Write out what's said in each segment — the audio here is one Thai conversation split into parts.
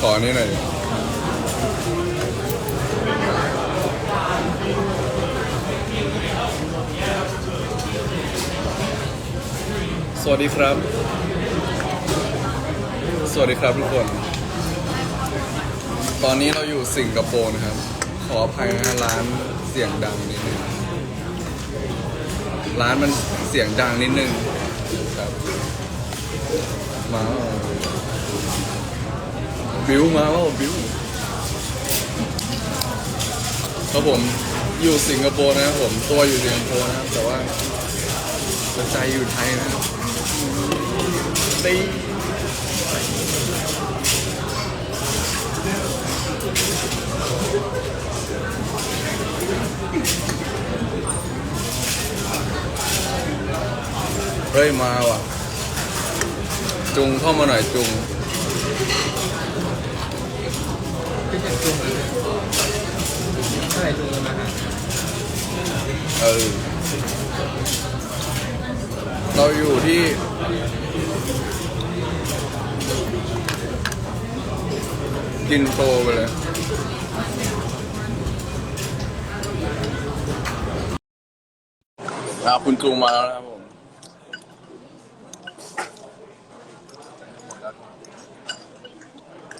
ขออันนี้หน่อยดิสวัสดีครับ สวัสดีครับทุกคน ตอนนี้เราอยู่สิงคโปร์นะครับ ขออภัยนะฮะร้านเสียงดังนิดนึง ร้านมันเสียงดังนิดนึง มาบิวมาว่าบิวครับผมอยู่สิงคโปร์นะครับผมตัวอยู่สิงคโปร์นะครับ แต่ว่าใจอยู่ไทยนะครับตีเฮ้ยมาว่ะ จุงเข้ามาหน่อยจุงเท่าไหร่จุงมาหาเออเราอยู่ที่กินโตไปเลยอ่าคุณจูงมาแล้วนะครับ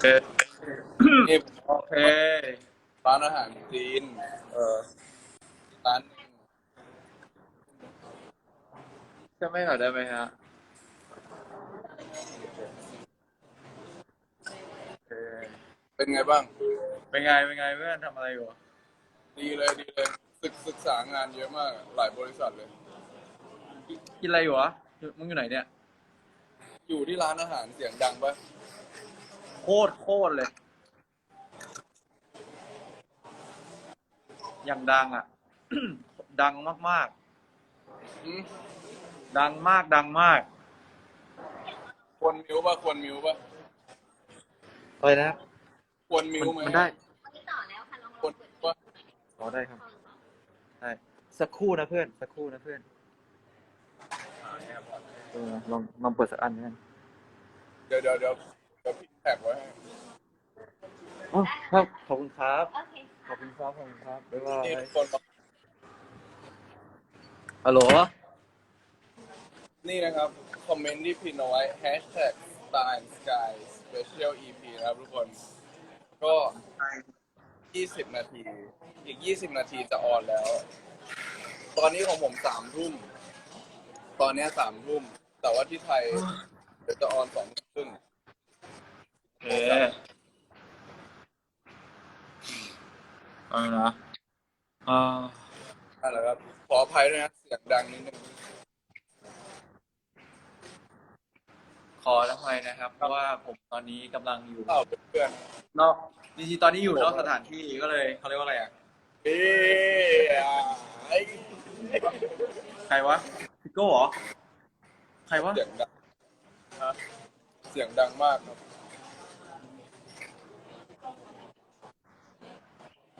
ผมโอเคนี่โอเค ร้านอาหารจีนเออร้านจะไม่หน่อยได้ไหมฮะโอเคเป็นไงบ้าง เป็นไง เป็นไงเพื่อนทำอะไรอยู่ดีเลยดีเลยศึกศึกษางานเยอะมาก หลายบริษัทเลย กินอะไรอยู่วะอยู่มึงอยู่ไหนเนี่ย อยู่ที่ร้านอาหารเสียงดังปะ โคตรโคตรเลย อย่างดังอะ ดังมากหืมๆ ดังมากดังมากควรมิวปะควรมิวปะอะไรนะควรมิวไหมมันได้ควรปะอ๋อได้ครับ ได้ สักครู่นะเพื่อน สักครู่นะเพื่อนเออลองลองเปิดสักอันนะเดี๋ยวเดี๋ยวเดี๋ยว เดี๋ยวพี่แท็กไว้ให้อ๋อครับ ขอบคุณครับโอเคขอบคุณครับ ขอบคุณครับ บ๊ายบายนี่ทุกคนบอกฮัลโหล นี่นะครับ คอมเมนต์ที่พิมพ์เอาไว้ hashtag Style Sky Special EP นะครับทุกคน ก็ 20 นาที อีก 20 นาทีจะออนแล้ว ตอนนี้ของผมสามทุ่ม ตอนเนี้ยสามทุ่ม แต่ว่าที่ไทยเดี๋ยวจะออนสองทุ่มครึ่ง เอ๊ะเอานะอ่านั่นแหละครับ ขออภัยด้วยนะเสียงดังนิดนึงขออภัยนะครับ เพราะว่าผมตอนนี้กำลังอยู่เอ้าเพื่อนนอกจริงๆตอนนี้อยู่นอกสถานที่ก็เลยเขาเรียกว่าอะไรอะ ๆเอ๊ะไอ้ใครวะพี่โก้เหรอ ใครวะ เสียงดังเสียงดังมากครับ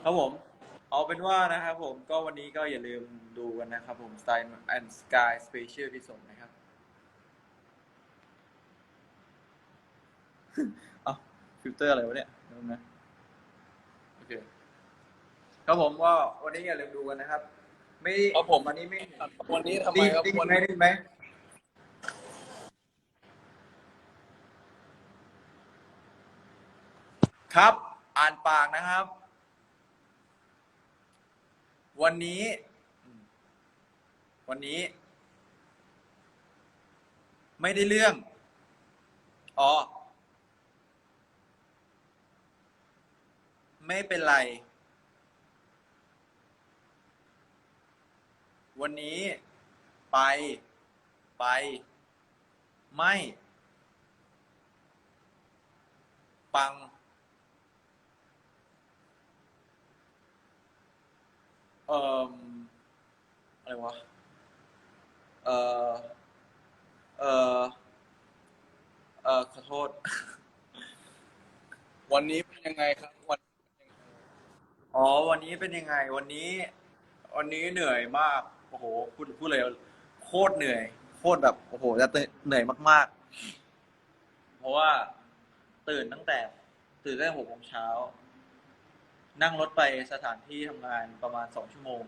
ครับผม เอาเป็นว่านะครับผมก็วันนี้ก็อย่าลืมดูกันนะครับผม Style and Sky Special ที่ส่งนะครับ เอ้าฟิลเตอร์อะไรวะเนี่ยเดี๋ยวนะโอเคครับผมก็วันนี้อย่าลืมดูกันนะครับ ไม่ครับผม วันนี้ไม่วันนี้ทำไมดีครับดีวันไหมนี้ดีไหมครับ อ่านปากนะครับ วันนี้ วันนี้ ไม่ได้เรื่อง อ๋อ ไม่เป็นไร วันนี้ ไป ไป ไม่ ปัง เอ่ออะไรวะ เอ่อ เอ่อ เอ่อ ขอโทษ วันนี้เป็นยังไงครับ วัน อ๋อ วันนี้เป็นยังไง วันนี้ วันนี้เหนื่อยมาก โอ้โห พูดพูดเลย โคตรเหนื่อย โคคตรแบบ โอ้โห จะเหนื่อยมาก ๆ เพราะว่า ตื่นตั้งแต่ ตื่นตั้งแต่หกโมงเช้า นั่งรถไปสถานที่ทำงานประมาณสองชั่วโมง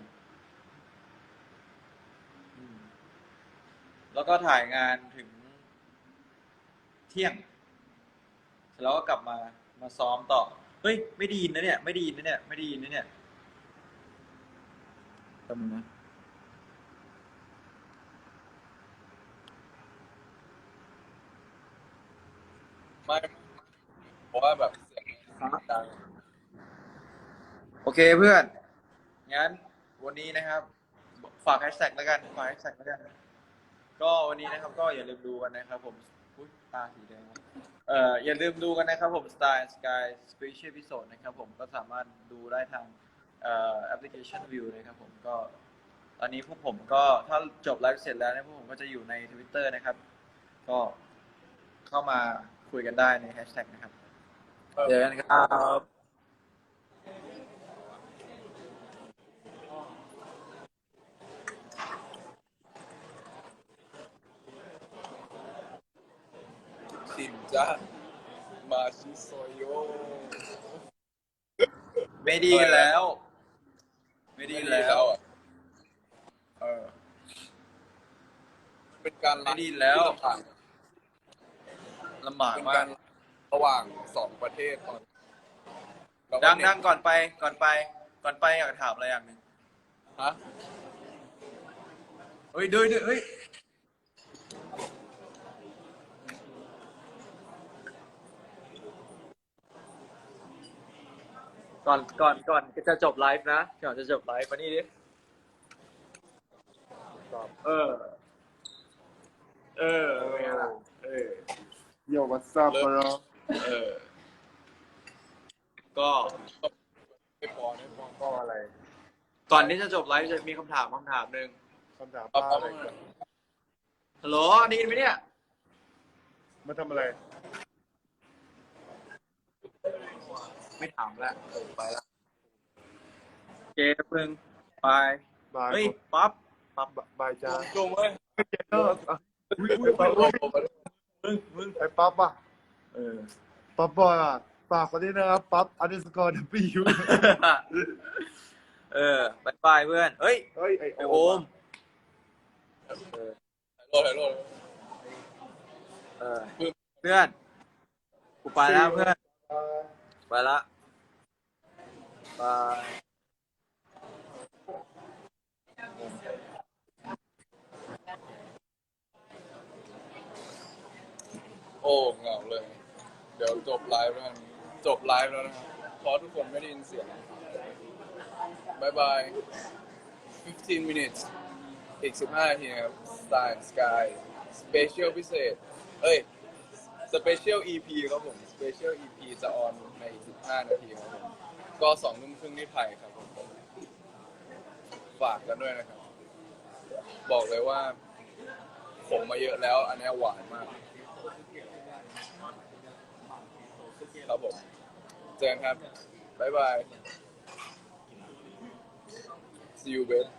แล้วก็ถ่ายงานถึงเที่ยง แล้วก็กลับมามาซ้อมต่อ เฮ้ย ไม่ดีนะเนี่ย ไม่ดีนะเนี่ย ไม่ดีนนะเนี่ยจำนะไม่เพราะว่าแบบเสียงดัง โอเคเพื่อน งั้นวันนี้นะครับ ฝากแฮชแท็กแล้วกัน ฝากแฮชแท็กแล้วกัน ก็วันนี้นะครับ ก็อย่าลืมดูกันนะครับ ผมอุ๊ยตาสีแดงวะเอ่ออย่าลืมดูกันนะครับ ผม Star and Sky Special Episode นะครับ ผมก็สามารถดูได้ทางเอ่อแอปพลิเคชัน View นะครับผมก็ ตอนนี้พวกผมก็ถ้าจบไลฟ์เสร็จแล้วเนี่ยพวกผมก็จะอยู่ใน Twitter นะครับ ก็เข้ามาคุยกันได้ในแฮชแท็กนะครับ เจอกันครับ ชิมจ้ามาชิโซโย ไม่ดีแล้ว ไม่ดีแล้วอะเออ เป็นการไม่ดีแล้วที่ลำบากลำบากเป็นมากการระหว่างสองประเทศตอนเราก็ดังเน้นดังก่อนไป ก่อนไป ก่อนไปอยากถามอะไรอย่างหนึ่งฮะ เฮ้ยด้วยด้วยเฮ้ย ก่อนก่อนก่อนจะจบไลฟ์นะก่อนจะจบไลฟ์มานี่ดิเออ เออเป็นไงล่ะเออ Yo, what's up, bro? เออ ก็ไม่พอไม่พอก็อะไรก่อนที่จะจบไลฟ์จะมีคำถามคำถามหนึ่งคำถามเอาป้าเอาอะไรกันฮัลโหลได้ยินไหมเนี่ย มาทำอะไร ไม่ถามแล้วเออไปละเกมมึงไปบายเฮ้ยปั๊บปั๊บบายจ้าจงเว้ยเจอร์อุ้ยอุ้ยไปอุ้ยโลอุ้ยกไปมึงมึงไอ้ปั๊บอะเออปั๊บบอยอะฝากคนนี้นะครับปั๊บอันเดอร์สกอร์ดับบิวเออบายบายเพื่อนเฮ้ยเฮ้ยไอไอโอโอมมโลกโลกเออเพื่อนกูไปแล้วเพื่อน ไปละบายโอ้เหงาเลย เดี๋ยวจบไลฟ์แล้วกันจบไลฟ์แล้วนะครับเพราะทุกคนไม่ได้ยินเสียงบายบาย 15 minutes อีก 15นาทีครับ Star and Sky Special พิเศษ เอ้ย Special EP ครับผม Special EP จะออน ในอีก 15 นาทีครับผมก็สองทุ่มครึ่งที่ไทยครับผมฝากกันด้วยนะครับ บอกเลยว่า ผมมาเยอะแล้ว อันเนี้ยหวานมาก ครับผม เจอกันครับ บ๊ายบาย see you babe